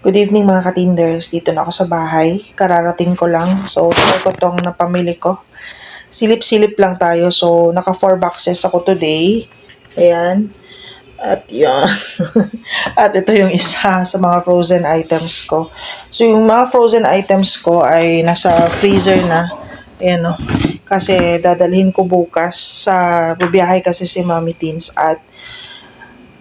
Good evening mga katinders. Dito na ako sa bahay. Kararating ko lang. So, try ko tong napamili ko. Silip-silip lang tayo. So, naka 4 boxes ako today. Ayan. At yan. At ito yung isa sa mga frozen items ko. So, yung mga frozen items ko ay nasa freezer na. Ayan o. Kasi dadalhin ko bukas sa bubiyahe kasi si Mami Teens at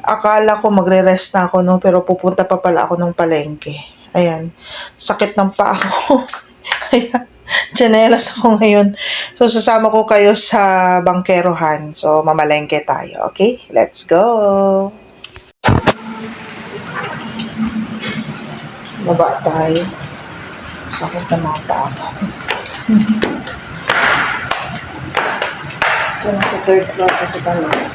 akala ko magre-rest na ako no pero pupunta pa pala ako ng palengke. Ayan. Sakit ng paa ko. Kaya tsinelas ako ngayon. So sasama ko kayo sa bangkerohan. So mamalengke tayo. Okay? Let's go! Baba tayo. Sakit ng mga paa ko. so nasa third floor kasi kami.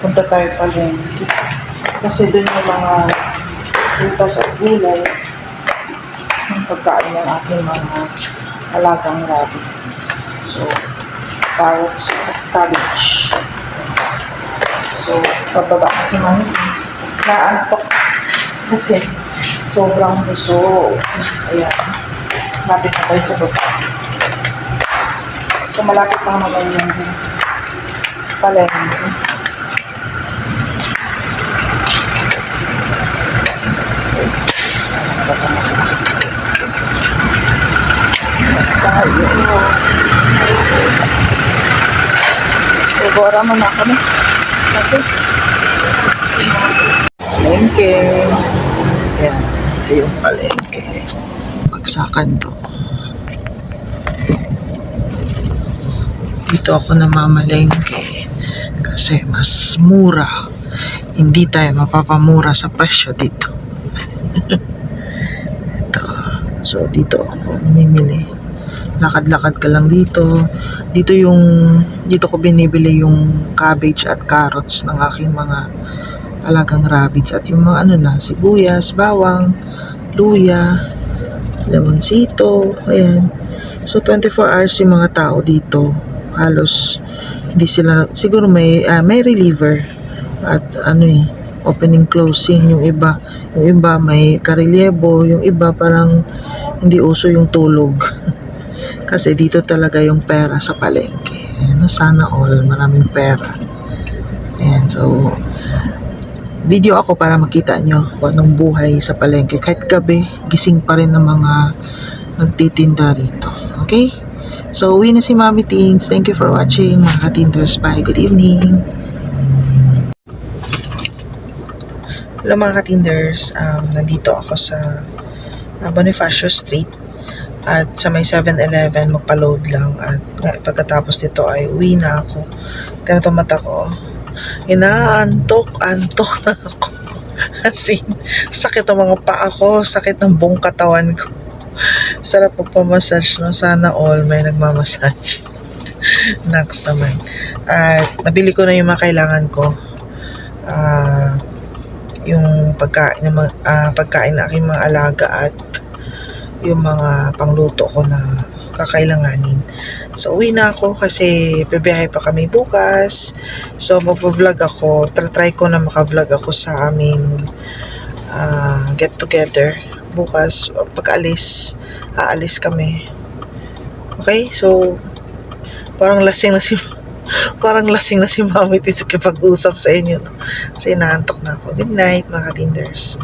Punta tayo palengke. Kasi doon yung mga prutas at gulay yung pagkain ng aking mga alagang rabbits. So, carrots at cabbage. So, pababa kasi mga things. Naantok kasi sobrang busog. Ayan. Lapit na tayo sa baba. So, malapit lang naman yung palengke. Basta yun. Igora mo na kami. Okay. Palengke. Ayan. Yung palengke. Pagsakan to. Dito ako namamalengke. Kasi mas mura. Hindi tayo mapapamura sa presyo dito. Ito. So, dito ako namimili. Lakad-lakad ka lang dito. Dito yung, dito ko binibili yung cabbage at carrots ng aking mga alagang rabbits. At yung mga ano na, sibuyas, bawang, luya, lemonsito, ayan. So, 24 hours yung mga tao dito. Halos, hindi sila, siguro may, ah, may reliever. At ano eh, opening closing yung iba yung iba may karelyebo yung iba parang hindi uso yung tulog. Kasi dito talaga yung pera sa palengke. Ayan, sana all maraming pera. Ayan, so video ako para makita nyo kung anong buhay sa palengke. Kahit gabi gising pa rin ng mga nagtitinda rito. Okay so uwi na si Mami Teens thank you for watching mga katinders bye good evening Hello mga katinders, um, nandito ako sa uh, Bonifacio Street at sa may 7-Eleven magpa-load lang at pagkatapos nito ay uwi na ako. To mata. Inaantok, antok na ako. As sakit ang mga paa ko, sakit ng buong katawan ko. Sarap pagpamassage, no? Sana all may nagmamassage. Next naman. At nabili ko na yung mga kailangan ko. Ah... yung pagkain ng mga- ah, pagkain ng aking mga alaga at yung mga pangluto ko na kakailanganin. So, uwi na ako kasi bibiyahe pa kami bukas. So, mag-vlog ako. Try ko na maka-vlog ako sa aming ah, get together. Bukas, pag-alis, aalis kami. Okay? So, parang lasing na si parang lasing na si Mami Tits sa usap sa inyo. Kasi inaantok na ako. Good night, mga katinders.